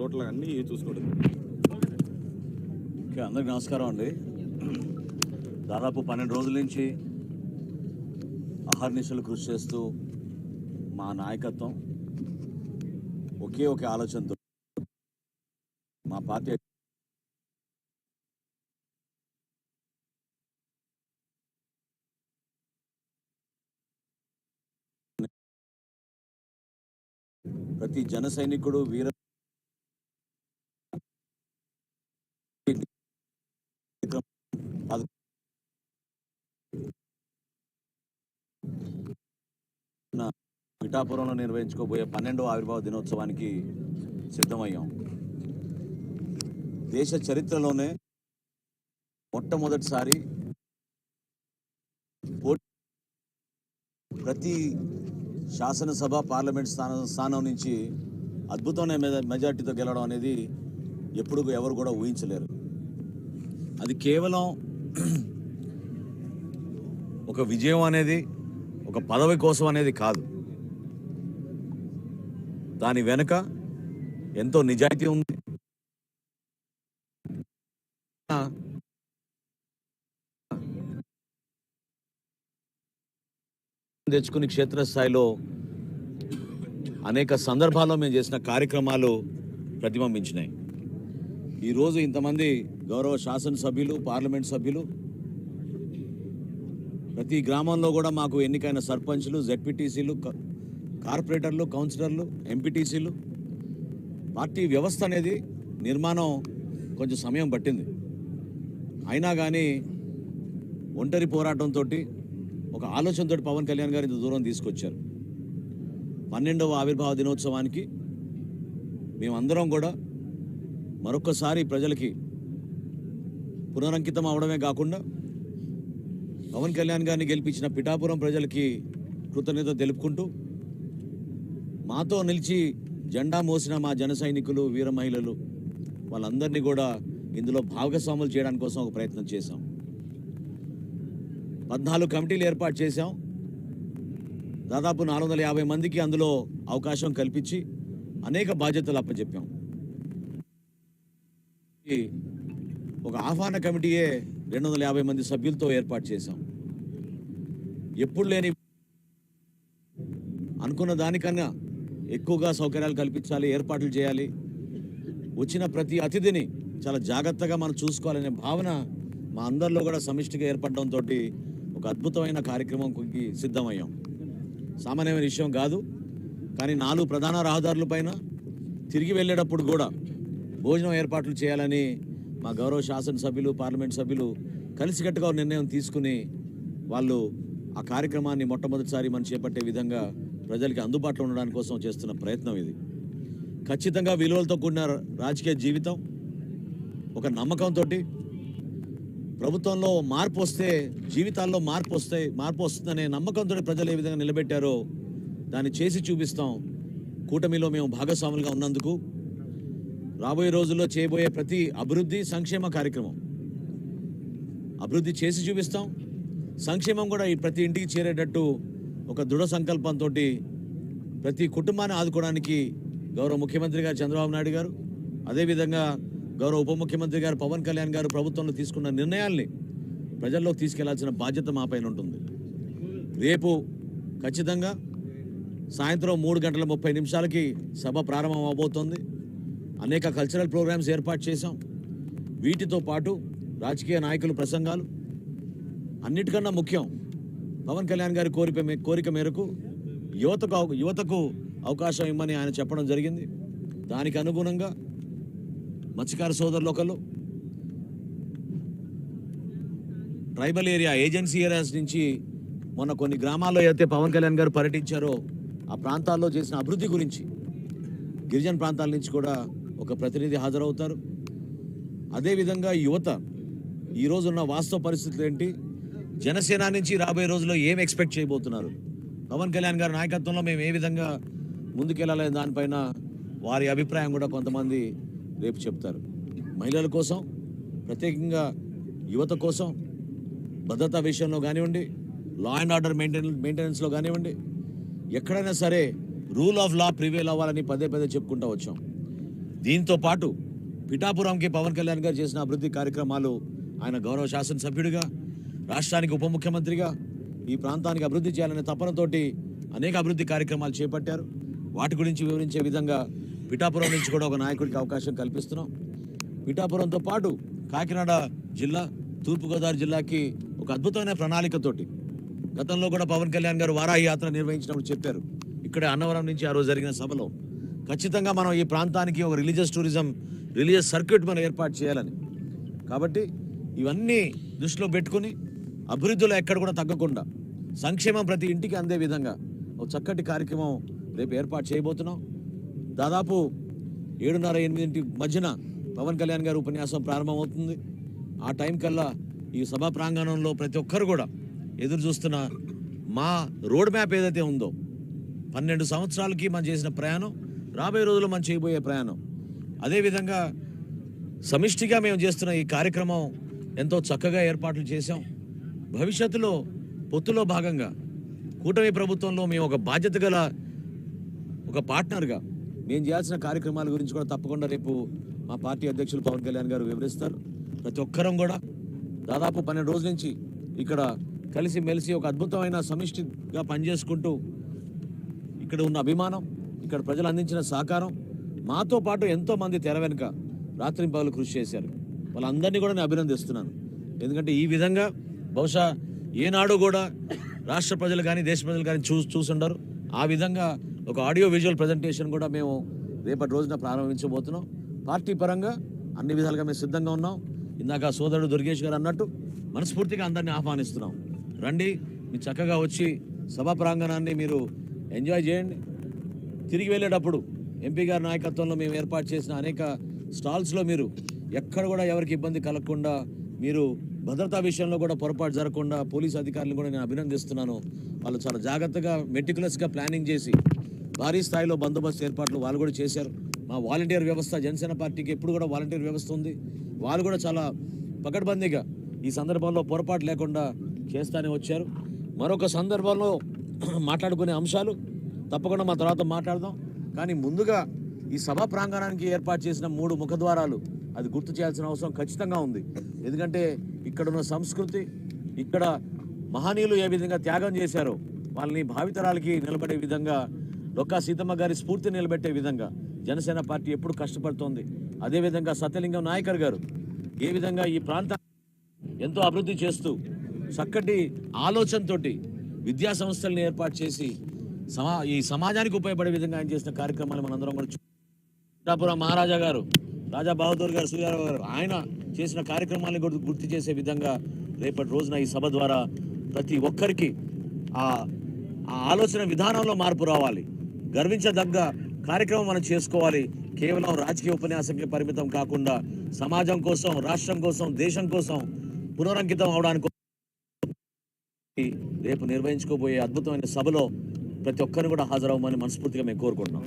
Total అన్నీ చూసుకోవడం. Okay అందరికి నమస్కారం అండి. దాదాపు పన్నెండు రోజుల నుంచి అహర్నిశలు కృషి చేస్తూ మా నాయకత్వం ఒకే ఒక ఆలోచనతో మా పార్టీ ప్రతి జన సైనికుడు వీర పిఠాపురంలో నిర్వహించుకోబోయే పన్నెండవ ఆవిర్భావ దినోత్సవానికి సిద్ధమయ్యాం. దేశ చరిత్రలోనే మొట్టమొదటిసారి ప్రతి శాసనసభ పార్లమెంట్ స్థానం స్థానం నుంచి అద్భుతమైన మెజార్టీతో గెలవడం అనేది ఎప్పుడు ఎవరు కూడా ఊహించలేరు. అది కేవలం ఒక విజయం అనేది ఒక పదవి కోసం అనేది కాదు. దాని వెనుక ఎంతో నిజాయితీ ఉంది. తెచ్చుకుని క్షేత్రస్థాయిలో అనేక సందర్భాల్లో మేము చేసిన కార్యక్రమాలు ప్రతిబింబించినాయి. ఈరోజు ఇంతమంది గౌరవ శాసనసభ్యులు పార్లమెంట్ సభ్యులు ప్రతి గ్రామంలో కూడా మాకు ఎన్నికైన సర్పంచ్లు జెడ్పీటీసీలు కార్పొరేటర్లు కౌన్సిలర్లు ఎంపీటీసీలు. పార్టీ వ్యవస్థ అనేది నిర్మాణం కొంచెం సమయం పట్టింది. అయినా కానీ ఒంటరి పోరాటంతో ఒక ఆలోచనతో పవన్ కళ్యాణ్ గారు ఇంత దూరం తీసుకొచ్చారు. పన్నెండవ ఆవిర్భావ దినోత్సవానికి మేమందరం కూడా మరొకసారి ప్రజలకి పునరంకితం అవడమే కాకుండా పవన్ కళ్యాణ్ గారిని గెలిపించిన పిఠాపురం ప్రజలకి కృతజ్ఞత తెలుపుకుంటూ మాతో నిలిచి జెండా మోసిన మా జన సైనికులు వీర మహిళలు వాళ్ళందరినీ కూడా ఇందులో భాగస్వాములు చేయడానికి కోసం ఒక ప్రయత్నం చేశాం. పద్నాలుగు కమిటీలు ఏర్పాటు చేశాం. దాదాపు నాలుగు వందల యాభై మందికి అందులో అవకాశం కల్పించి అనేక బాధ్యతలు అప్పచెప్పాం. ఒక ఆహ్వాన కమిటీయే రెండు వందల యాభై మంది సభ్యులతో ఏర్పాటు చేశాం. ఎప్పుడు లేని అనుకున్న దానికన్నా ఎక్కువగా సౌకర్యాలు కల్పించాలి ఏర్పాట్లు చేయాలి. వచ్చిన ప్రతి అతిథిని చాలా జాగ్రత్తగా మనం చూసుకోవాలనే భావన మా అందరిలో కూడా సమిష్టిగా ఏర్పడడంతో ఒక అద్భుతమైన కార్యక్రమంకి సిద్ధమయ్యాం. సామాన్యమైన విషయం కాదు కానీ నాలుగు ప్రధాన రహదారుల పైన తిరిగి వెళ్ళేటప్పుడు కూడా భోజనం ఏర్పాట్లు చేయాలని మా గౌరవ శాసనసభ్యులు పార్లమెంట్ సభ్యులు కలిసికట్టుగా నిర్ణయం తీసుకుని వాళ్ళు ఆ కార్యక్రమాన్ని మొట్టమొదటిసారి మనం చేపట్టే విధంగా ప్రజలకి అందుబాటులో ఉండడానికి కోసం చేస్తున్న ప్రయత్నం ఇది. ఖచ్చితంగా విలువలతో కూడిన రాజకీయ జీవితం ఒక నమ్మకంతో ప్రభుత్వంలో మార్పు వస్తే జీవితాల్లో మార్పు వస్తే మార్పు వస్తుందనే నమ్మకంతో ప్రజలు ఏ విధంగా నిలబెట్టారో దాన్ని చేసి చూపిస్తాం. కూటమిలో మేము భాగస్వాములుగా ఉన్నందుకు రాబోయే రోజుల్లో చేయబోయే ప్రతి అభివృద్ధి సంక్షేమ కార్యక్రమం. అభివృద్ధి చేసి చూపిస్తాం. సంక్షేమం కూడా ఈ ప్రతి ఇంటికి చేరేటట్టు ఒక దృఢ సంకల్పంతో ప్రతి కుటుంబాన్ని ఆదుకోవడానికి గౌరవ ముఖ్యమంత్రి గారు చంద్రబాబు నాయుడు గారు అదేవిధంగా గౌరవ ఉప ముఖ్యమంత్రి గారు పవన్ కళ్యాణ్ గారు ప్రభుత్వంలో తీసుకున్న నిర్ణయాల్ని ప్రజల్లోకి తీసుకెళ్ళాల్సిన బాధ్యత మా పైన ఉంటుంది. రేపు ఖచ్చితంగా సాయంత్రం మూడు గంటల ముప్పై నిమిషాలకి సభ ప్రారంభం అవబోతోంది. అనేక కల్చరల్ ప్రోగ్రామ్స్ ఏర్పాటు చేశాం. వీటితో పాటు రాజకీయ నాయకుల ప్రసంగాలు అన్నిటికన్నా ముఖ్యం పవన్ కళ్యాణ్ గారి కోరిక కోరిక మేరకు యువతకు యువతకు అవకాశం ఇమ్మని ఆయన చెప్పడం జరిగింది. దానికి అనుగుణంగా మత్స్యకార సోదరులు ఒకళ్ళు ట్రైబల్ ఏరియా ఏజెన్సీ ఏరియాస్ నుంచి మొన్న కొన్ని గ్రామాల్లో అయితే పవన్ కళ్యాణ్ గారు పర్యటించారో ఆ ప్రాంతాల్లో చేసిన అభివృద్ధి గురించి గిరిజన ప్రాంతాల నుంచి కూడా ఒక ప్రతినిధి హాజరవుతారు. అదేవిధంగా యువత ఈ రోజున్న వాస్తవ పరిస్థితులు ఏంటి? జనసేన నుంచి రాబోయే రోజుల్లో ఏం ఎక్స్పెక్ట్ చేయబోతున్నారు? పవన్ కళ్యాణ్ గారి నాయకత్వంలో మేము ఏ విధంగా ముందుకెళ్ళాలనే దానిపైన వారి అభిప్రాయం కూడా కొంతమంది రేపు చెప్తారు. మహిళల కోసం ప్రత్యేకంగా యువత కోసం భద్రతా విషయంలో కానివ్వండి లా అండ్ ఆర్డర్ మెయింటెన్ మెయింటెనెన్స్లో కానివ్వండి ఎక్కడైనా సరే రూల్ ఆఫ్ లా ప్రివేల్ అవ్వాలని పదే పదే చెప్పుకుంటూ వచ్చాం. దీంతో పాటు పిఠాపురంకి పవన్ కళ్యాణ్ గారు చేసిన అభివృద్ధి కార్యక్రమాలు ఆయన గౌరవ శాసనసభ్యుడిగా రాష్ట్రానికి ఉప ముఖ్యమంత్రిగా ఈ ప్రాంతానికి అభివృద్ధి చేయాలనే తపనతోటి అనేక అభివృద్ధి కార్యక్రమాలు చేపట్టారు. వాటి గురించి వివరించే విధంగా పిఠాపురం నుంచి కూడా ఒక నాయకుడికి అవకాశం కల్పిస్తున్నాం. పిఠాపురంతో పాటు కాకినాడ జిల్లా తూర్పుగోదావరి జిల్లాకి ఒక అద్భుతమైన ప్రణాళికతోటి గతంలో కూడా పవన్ కళ్యాణ్ గారు వారాహి యాత్ర నిర్వహించినప్పుడు చెప్పారు. ఇక్కడే అన్నవరం నుంచి ఆ రోజు జరిగిన సభలో ఖచ్చితంగా మనం ఈ ప్రాంతానికి ఒక రిలీజియస్ టూరిజం రిలీజియస్ సర్క్యూట్ మనం ఏర్పాటు చేయాలని. కాబట్టి ఇవన్నీ దృష్టిలో పెట్టుకుని అభివృద్ధిలో ఎక్కడ కూడా తగ్గకుండా సంక్షేమం ప్రతి ఇంటికి అందే విధంగా ఒక చక్కటి కార్యక్రమం రేపు ఏర్పాటు చేయబోతున్నాం. దాదాపు ఏడున్నర ఎనిమిదింటి మధ్యన పవన్ కళ్యాణ్ గారి ఉపన్యాసం ప్రారంభమవుతుంది. ఆ టైం కల్లా ఈ సభా ప్రాంగణంలో ప్రతి ఒక్కరు కూడా ఎదురు చూస్తున్న మా రోడ్ మ్యాప్ ఏదైతే ఉందో పన్నెండు సంవత్సరాలకి మనం చేసిన ప్రయాణం రాబోయే రోజుల్లో మనం చేయబోయే ప్రయాణం. అదేవిధంగా సమిష్టిగా మేము చేస్తున్న ఈ కార్యక్రమం ఎంతో చక్కగా ఏర్పాట్లు చేశాం. భవిష్యత్తులో పొత్తులో భాగంగా కూటమి ప్రభుత్వంలో మేము ఒక బాధ్యత గల ఒక పార్ట్నర్గా మేము చేయాల్సిన కార్యక్రమాల గురించి కూడా తప్పకుండా రేపు మా పార్టీ అధ్యక్షులు పవన్ కళ్యాణ్ గారు వివరిస్తారు. ప్రతి ఒక్కరం కూడా దాదాపు పన్నెండు రోజుల నుంచి ఇక్కడ కలిసి మెలిసి ఒక అద్భుతమైన సమిష్టిగా పనిచేసుకుంటూ ఇక్కడ ఉన్న అభిమానం ఇక్కడ ప్రజలు అందించిన సహకారం మాతో పాటు ఎంతోమంది తెర వెనుక రాత్రింపలు కృషి చేశారు. వాళ్ళందరినీ కూడా నేను అభినందిస్తున్నాను. ఎందుకంటే ఈ విధంగా బహుశా ఏనాడు కూడా రాష్ట్ర ప్రజలు కానీ దేశ ప్రజలు కానీ చూ చూసుండరు. ఆ విధంగా ఒక ఆడియో విజువల్ ప్రజెంటేషన్ కూడా మేము రేపటి రోజున ప్రారంభించబోతున్నాం. పార్టీ పరంగా అన్ని విధాలుగా మేము సిద్ధంగా ఉన్నాం. ఇందాక సోదరుడు దుర్గేష్ గారు అన్నట్టు మనస్ఫూర్తిగా అందరినీ ఆహ్వానిస్తున్నాం. రండి మీరు చక్కగా వచ్చి సభా ప్రాంగణాన్ని మీరు ఎంజాయ్ చేయండి. తిరిగి వెళ్ళేటప్పుడు ఎంపీ గారి నాయకత్వంలో మేము ఏర్పాటు చేసిన అనేక స్టాల్స్లో మీరు ఎక్కడ కూడా ఎవరికి ఇబ్బంది కలగకుండా మీరు భద్రతా విషయంలో కూడా పొరపాటు జరగకుండా పోలీస్ అధికారులను కూడా నేను అభినందిస్తున్నాను. వాళ్ళు చాలా జాగ్రత్తగా మెటికులస్గా ప్లానింగ్ చేసి భారీ స్థాయిలో బందోబస్తు ఏర్పాట్లు వాళ్ళు కూడా చేశారు. మా వాలంటీర్ వ్యవస్థ జనసేన పార్టీకి ఎప్పుడు కూడా వాలంటీర్ వ్యవస్థ ఉంది. వాళ్ళు కూడా చాలా పకడ్బందీగా ఈ సందర్భంలో పొరపాటు లేకుండా చేస్తానే వచ్చారు. మరొక సందర్భంలో మాట్లాడుకునే అంశాలు తప్పకుండా మా తర్వాత మాట్లాడదాం. కానీ ముందుగా ఈ సభా ప్రాంగణానికి ఏర్పాటు చేసిన మూడు ముఖద్వారాలు అది గుర్తు చేయాల్సిన అవసరం ఖచ్చితంగా ఉంది. ఎందుకంటే ఇక్కడ ఉన్న సంస్కృతి ఇక్కడ మహనీయులు ఏ విధంగా త్యాగం చేశారో వాళ్ళని భావితరాలకి నిలబడే విధంగా డొక్కా సీతమ్మ గారి స్ఫూర్తి నిలబెట్టే విధంగా జనసేన పార్టీ ఎప్పుడు కష్టపడుతోంది. అదేవిధంగా సత్యలింగం నాయకర్ గారు ఏ విధంగా ఈ ప్రాంతాన్ని ఎంతో అభివృద్ధి చేస్తూ చక్కటి ఆలోచనతోటి విద్యా సంస్థలను ఏర్పాటు చేసి సమా ఈ సమాజానికి ఉపయోగపడే విధంగా ఆయన చేసిన కార్యక్రమాలు మనందరం కూడా చూ- మహారాజా గారు రాజా బహదూర్ గారు సూర్యారావు గారు ఆయన చేసిన కార్యక్రమాలను గుర్తు గుర్తు చేసే విధంగా రేపటి రోజున ఈ సభ ద్వారా ప్రతి ఒక్కరికి ఆ ఆ ఆలోచన విధానంలో మార్పు రావాలి. గర్వించదగ్గ కార్యక్రమం మనం చేసుకోవాలి. కేవలం రాజకీయ ఉపన్యాసంకి పరిమితం కాకుండా సమాజం కోసం రాష్ట్రం కోసం దేశం కోసం పునరంకితం అవడానికి రేపు నిర్వహించుకోబోయే అద్భుతమైన సభలో ప్రతి ఒక్కరిని కూడా హాజరవ్వమని మనస్ఫూర్తిగా మేము కోరుకుంటున్నాం.